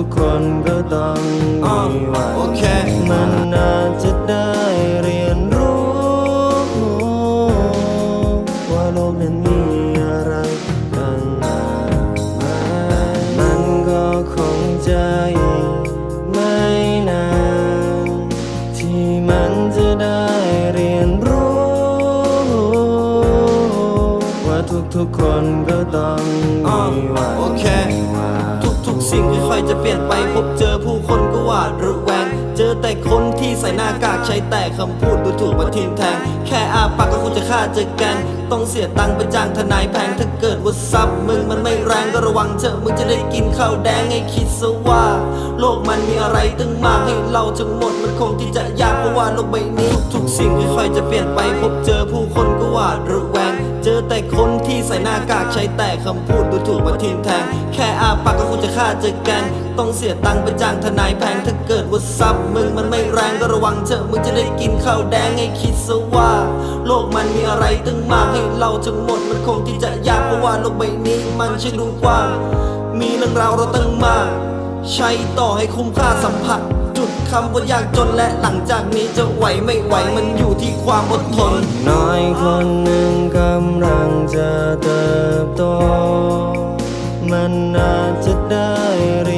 ทุกคนก็ต้องมีวัน สิ่งค่อยๆจะเปลี่ยนไปพบเจอผู้คนก็หวาดระแวง เจอแต่คนที่ใส่หน้ากากใช้แต่คำพูดดูถูกมาทิมแทง แค่อาปากก็คงจะฆ่าเจอกันต้องเสียตังค์ไปจ้างทนายแพง ถ้าเกิดว่าซับมึงมันไม่แรงก็ระวังเถอะมึงจะได้กินข้าวแดงให้คิดซะว่า โลกมันมีอะไรตั้งมากให้เราทั้งหมดมันคงที่จะยากเพราะว่าโลกใบนี้ทุกสิ่งค่อยๆจะเปลี่ยนไปพบเจอผู้คนก็หวาดระแวง เจอแต่คนที่ใส่หน้ากากใช้แต่คำพูดูถูกมาทิมแทง แค่อาปากก็คงจะฆ่าเจอกันต้องเสียตังค์ไปจ้างทนายแพง ถ้าเกิดว่าซับมึงมันไม่แรงก็ระวังเถอะมึงจะได้กินข้าวแดงให้คิดซะว่า โลกมันมีอะไรตั้งมากให้เราทั้งหมดมันคงที่จะยากเพราะว่าโลกใบนี้มันช่างดูกว้างมีเรื่องราวเราตั้งมาก ใช้ต่อให้คุ้มค่าสัมผัส คำว่ายากจนและหลังจากนี้จะไหวไม่ไหวมันอยู่ที่ความอดทน น้อยคนหนึ่งกำลังจะเติบโต มันอาจจะได้เรียน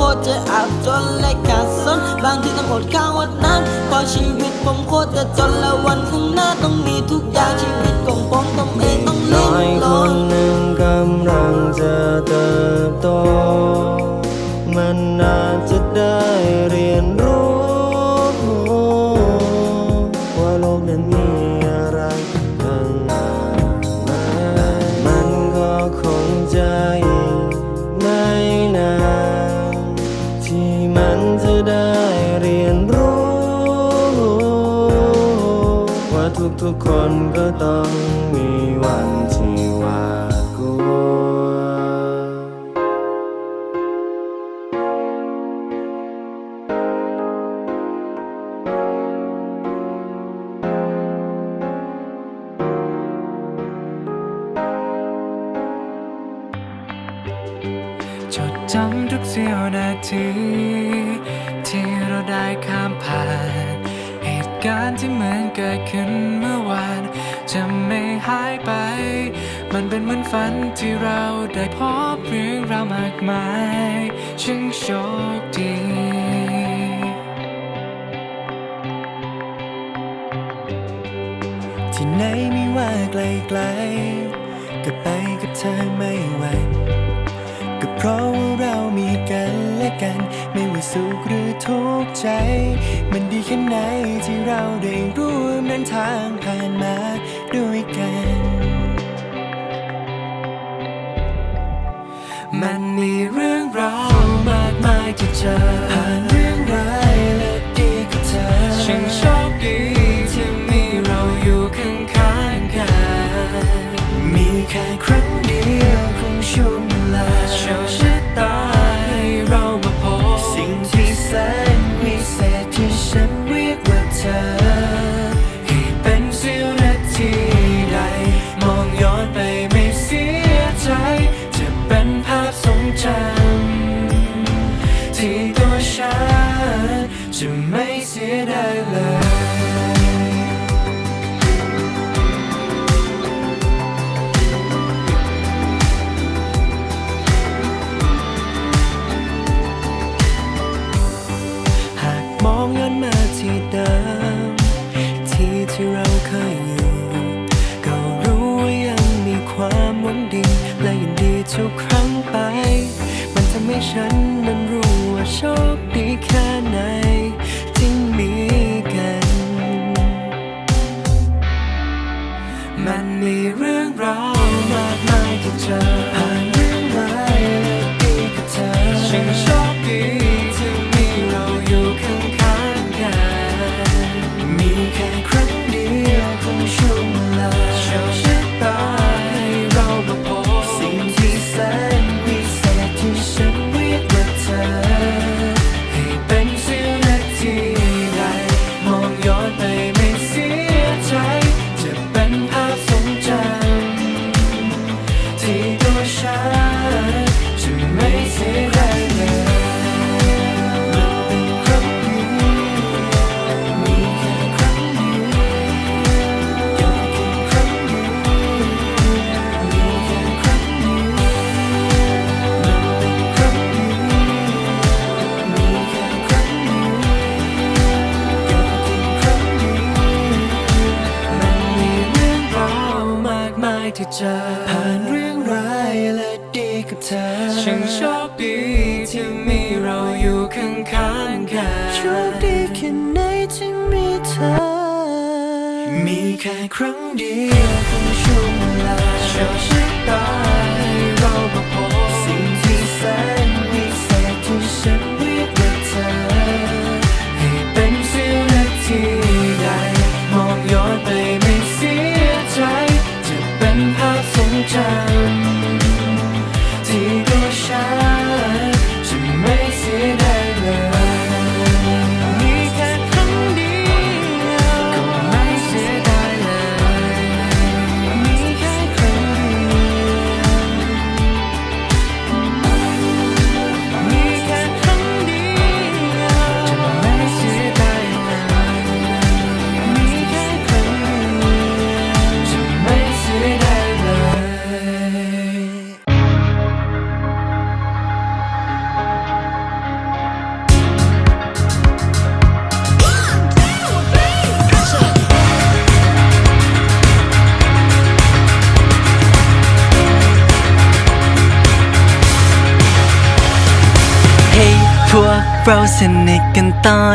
โคตรจะอับจนและขาดสนบางทีต้องอดข้าวอดน้ำเพราะชีวิตผมโคตรจะจนและวันข้างหน้าต้องมีทุกอย่างชีวิตของผมต้องเองต้องเล่น้อยคลนหนึ่งกำลังจะเติบโต มันอาจจะได้เรียนรู้ ทุกๆคนก็ต้องมีวันที่หวา นเหมือนฝันที่เราได้พบเรื่องราวมากมายช่างโชคดีที่ไหนไม่ว่าไกลๆก็ไปกับเธอไม่หวั่นก็เพราะว่าเรามีกันและกัน ไม่ว่าสุขหรือทุกข์ใจ มันดีแค่ไหนที่เราได้ร่วมเดินทางผ่านมาด้วยกัน มันมีเรื่องราวมากมายที่เจอผ่านเรื่องราย ค่ครั้งเดียว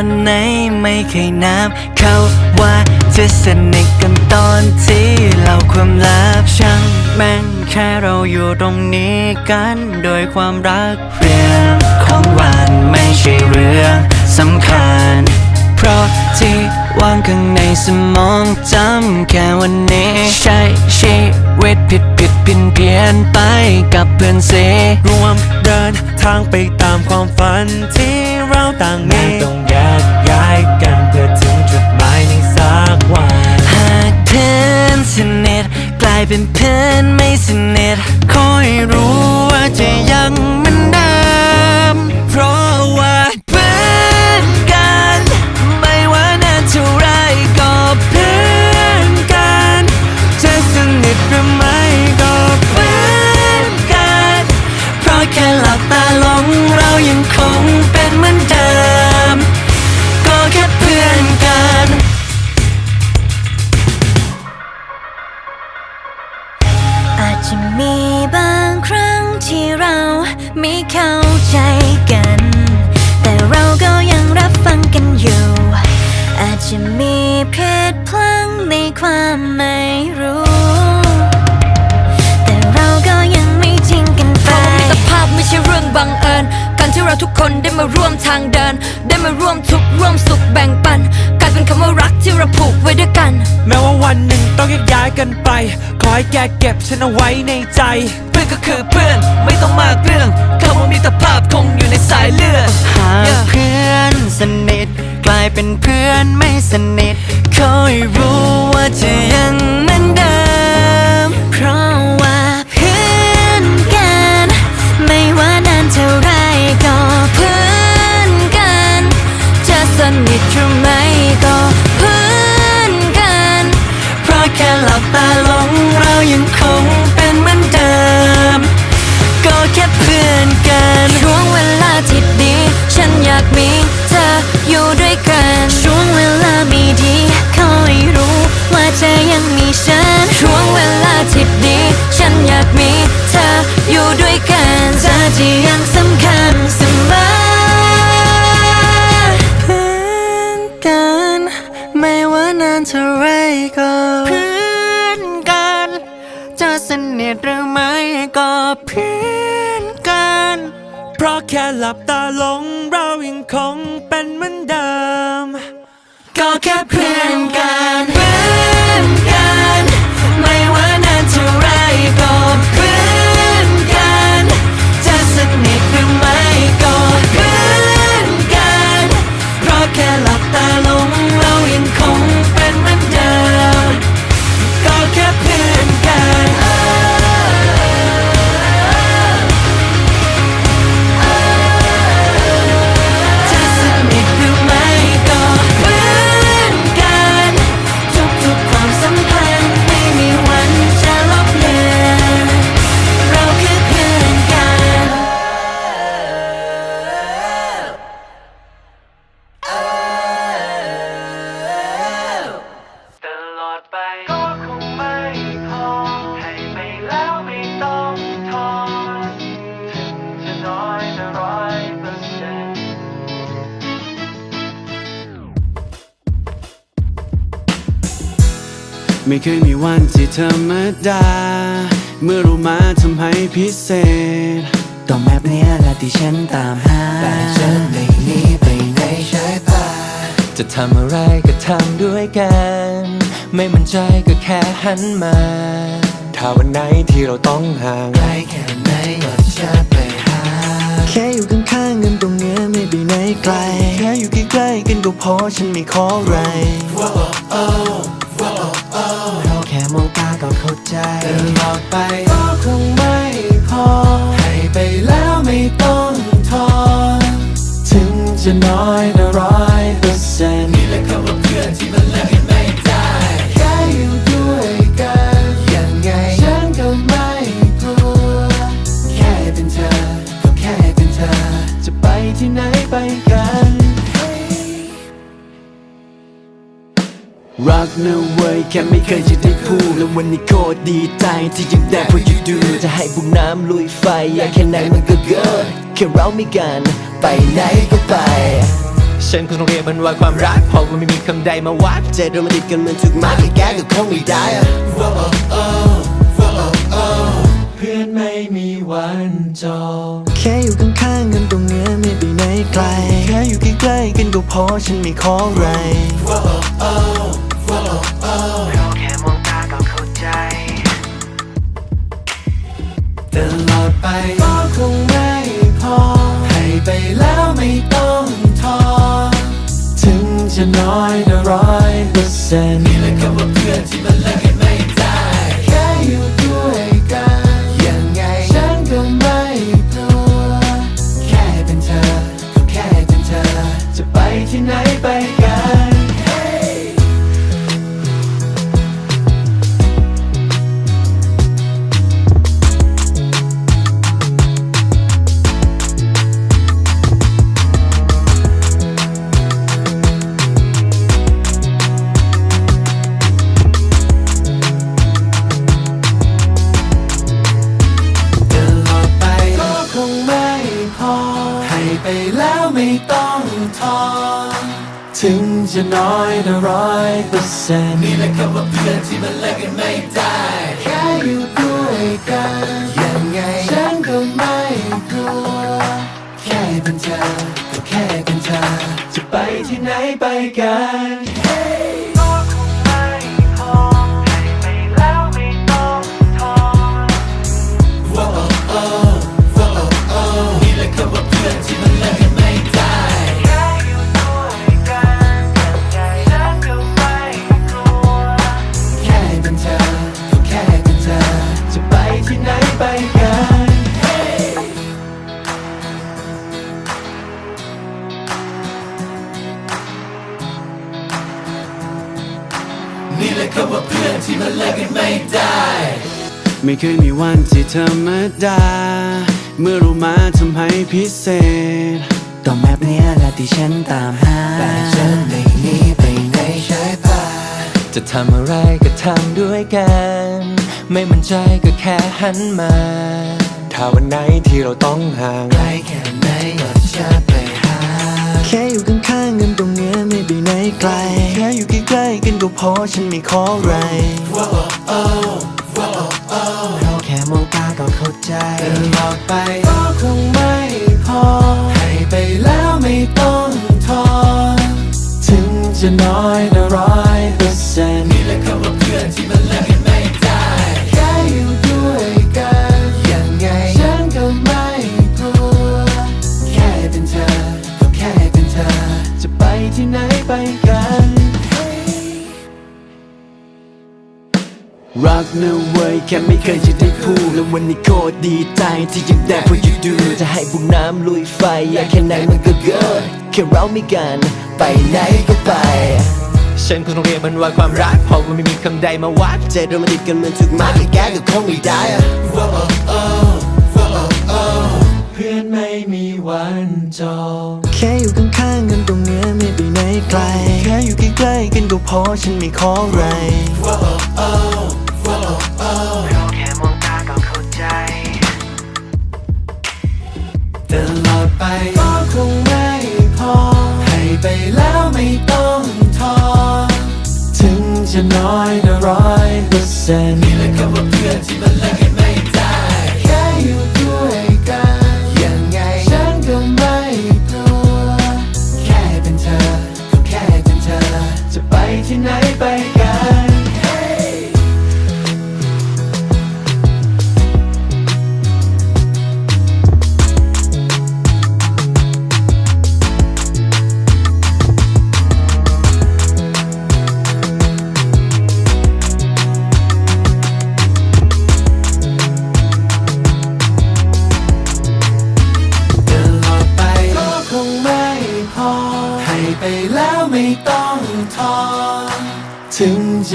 อนไหนไม่เคยนับ เขาว่าจะสนิทกันตอนที่เราความลับช่างแม่งแค่เราอยู่ตรงนี้กันโดยความรักเรื่องของวันไม่ใช่เรื่องสำคัญ เพราะที่วางข้างในสมองจำแค่วันนี้ ใช้ชีวิตผิดผิดเพี้ยนเพียนไปกับเพื่อนเสรวมเดินทางไปตามความฝันที่ เราต่างมีต้องแยกย้ายกันเพื่อถึงจุดหมายในสักวันหากเพื่อนสนิทกลายเป็นเพื่อนไม่สนิทคอยรู้ว่าจะยัง ยังคงเป็นเหมือนเดิม เราทุกคนได้มาร่วมทางเดิน ได้มาร่วมทุกข์ร่วมสุขแบ่งปันกลายเป็นคำว่ารักที่เราผูกไว้ด้วยกัน แม้ว่าวันหนึ่งต้องแยกย้ายกันไป ขอให้แกเก็บฉันเอาไว้ในใจ เพื่อนก็คือเพื่อนไม่ต้องมากเรื่องคำว่ามิตรภาพคงอยู่ในสายเลือดหากเพื่อนสนิทกลายเป็นเพื่อนไม่สนิทคอยรู้ว่าจะยังเหมือนเดิม ท่าไรก็เพื่อนกัน จะสนิทหรือไม่ก็เพื่อนกัน เพราะแค่หลับตาลงเรายังคงเป็นเหมือนเดิม ก็แค่เพื่อนกันเพื่อน ไม่เคยมีวันที่ธรรมดา เมื่อเรามาทำให้พิเศษ ต้องแบบเนี้ยและที่ฉันตามหาแต่ฉันไม่หนีไปไหนใช่ปะจะทำอะไรก็ทำด้วยกัน ไม่มั่นใจก็แค่หันมา ถ้าวันไหนที่เราต้องห่างไกลแค่ไหนก็จะไปหา แค่อยู่ข้างๆกันตรงเนี้ยไม่ไปไหนไกล แค่อยู่ใกล้ๆกันก็พอฉันไม่ขออะไร เราแค่มองตาก็เข้าใจตลอกไปก็คงไม่พอ ให้ไปแล้วไม่ต้องทอนถึงจะน้อยนะร้อยเปอร์เซ็นต์นี่แหละคำว่าเพื่อนที่มันแลก รักนะเว้ยแค่ไม่เคยจะได้พูดแล้ววันนี้โคตรดีใจที่ยังได้พวกยูดูจะให้พวกน้ำลุยไฟอยากแค่ไหนมันก็เกิดแค่เรามีกัน ไปไหนก็ไป ฉันคงต้องเรียกมันว่าความรักเพราะว่าไม่มีคำใดมาวัดใจเรามาติดกันเหมือนถูกมัดแก้ก็คงไม่ได้อะเพื่อนไม่มีวันจบแค่อยู่ข้างๆกันตรงเนี้ยไม่ไปไหนไกลแค่อยู่ใกล้ๆกันก็พอฉันไม่ขออะไร เราแค่มองตาก็เข้าใจตลอดไปก็คงไม่พอ ให้ไปแล้วไม่ต้องทอ ถึงจะน้อยนะร้อยเปอร์เซ็นต์ ถึงจะน้อยนะร้อยเปอร์เซ็นต์นี่แหละคำว่าเพื่อนที่มันเลิกกันไม่ได้แค่อยู่ด้วยกันยังไงฉันก็ไม่กลัวแค่เป็นเธอก็แค่เป็นเธอจะไปที่ไหนไปกัน วันที่ธรรมดา เมื่อเรามาทำให้พิเศษต้องแบบเนี้ยแหละที่ฉันตามหาแต่ฉันไม่หนีไปไหนใช่ปะจะทำอะไรก็ทำด้วยกัน ไม่มั่นใจก็แค่หันมา ถ้าวันไหนที่เราต้องห่างไกลแค่ไหนก็จะไปหา แค่อยู่ข้างๆกันตรงเนี้ยไม่ไปไหนไกล แค่อยู่ใกล้ๆกันก็พอฉันไม่ขออะไรเราแค่มองตาก็เข้าใจตลอดไปก็คงไม่พอ ให้ไปแล้วไม่ต้องทอน ถึงจะน้อยนะร้อยเปอร์เซ็นต์ ค่ไม่เคยจะได้พูด แล้ววันนี้โคตรดีใจที่ยังได้พวกอยู่ดูจะให้พวกน้ำลุยไฟ อยากแค่ไหนมันก็เกิดแค่เรามีกัน ไปไหนก็ไป ฉันคงต้องเรียกมันว่าความรัก เพราะว่าไม่มีคำใดมาวัดใจเรามันติดกันเหมือนถูกมัดแก้ก็คงไม่ได้อะเพื่อนไม่มีวันจบแค่อยู่ข้างๆกันตรงเนี้ยไม่ไปไหนไกล แค่อยู่ใกล้ๆกันก็พอฉันไม่ขออะไรเราแค่ ไปก็คงไม่พอ ให้ไปแล้วไม่ต้องทอ ถึงจะน้อยนะร้อยเปอร์เซ็นต์นี่แหละคำว่าเพื่อนที่มันเลิกกันไม่ได้แค่อยู่ด้วยกันยังไงฉันก็ไม่กลัวแค่เป็นเธอก็แค่เป็นเธอ จะไปที่ไหนไปกัน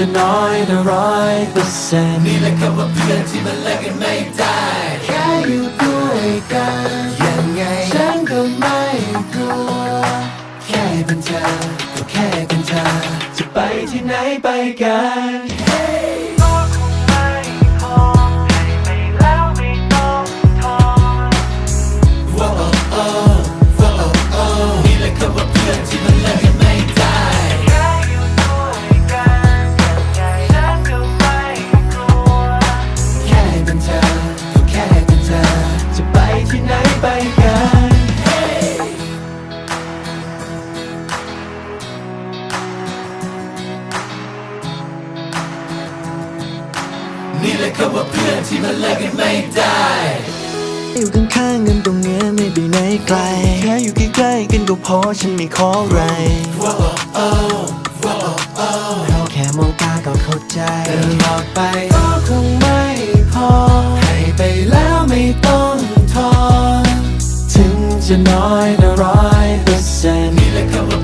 จะน้อยนะร้อยเปอร์เซ็นต์นี่แหละคำว่าเพื่อนที่มันเลิกกันไม่ได้ แค่อยู่ด้วยกันยังไงฉันก็ไม่กลัว แค่เป็นเธอก็แค่เป็นเธอจะไปที่ไหนไปกัน คำว่าเพื่อนที่มันเลิกกันไม่ได้อยู่ข้างๆกันตรงเนี้ยไม่ไปไหนไกลแค่อยู่ใกล้ๆกันก็พอฉันไม่ขออะไรเราแค่มองตาก็เข้าใจตลอดไปก็คงไม่พอ ให้ไปแล้วไม่ต้องทอนถึงจะน้อยนะร้อยเปอร์เซ็นต์นี่แหละคำว่า